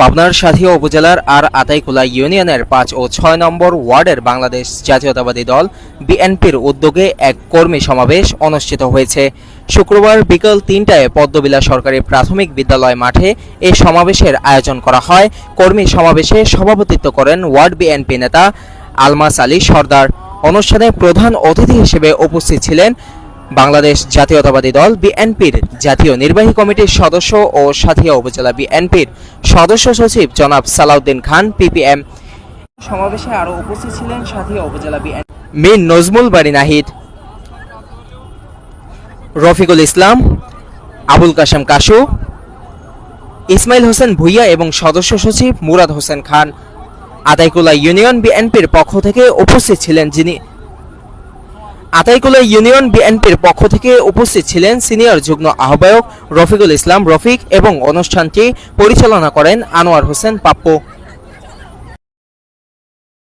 পাবনার সাথিয়া উপজেলার আর আতাইকুলা ইউনিয়নের পাঁচ ও ছয় নম্বর ওয়ার্ডের বাংলাদেশ জাতীয়তাবাদী দল বিএনপির উদ্যোগে এক কর্মী সমাবেশ অনুষ্ঠিত হয়েছে। শুক্রবার বিকেল তিনটায় পদ্মবিলা সরকারি প্রাথমিক বিদ্যালয় মাঠে এই সমাবেশের আয়োজন করা হয়। কর্মী সমাবেশে সভাপতিত্ব করেন ওয়ার্ড বিএনপি নেতা আলমাস আলী সর্দার। অনুষ্ঠানে প্রধান অতিথি হিসেবে উপস্থিত ছিলেন বাংলাদেশ জাতীয়তাবাদী দল বিএনপির জাতীয় নির্বাহী কমিটির সদস্য ও সাথিয়া উপজেলা বিএনপির সদস্য সচিব জনাব সালাউদ্দিন খান, পিপিএম সমাবেশে আরও উপস্থিত ছিলেন সাথিয়া উপজেলা বিএনপি মীর নজমুল বাড়ি নাহিদ, রফিকুল ইসলাম, আবুল কাশেম কাশু ইসমাইল হোসেন ভুইয়া এবং সদস্য সচিব মুরাদ হোসেন খান। আতাইকুলা ইউনিয়ন বিএনপির পক্ষ থেকে উপস্থিত ছিলেন যিনি আতাইকুলা ইউনিয়ন বিএনপির পক্ষ থেকে উপস্থিত ছিলেন সিনিয়র যুগ্ম আহ্বায়ক রফিকুল ইসলাম রফিক এবং অনুষ্ঠানটি পরিচালনা করেন আনোয়ার হোসেন পাপ্পু।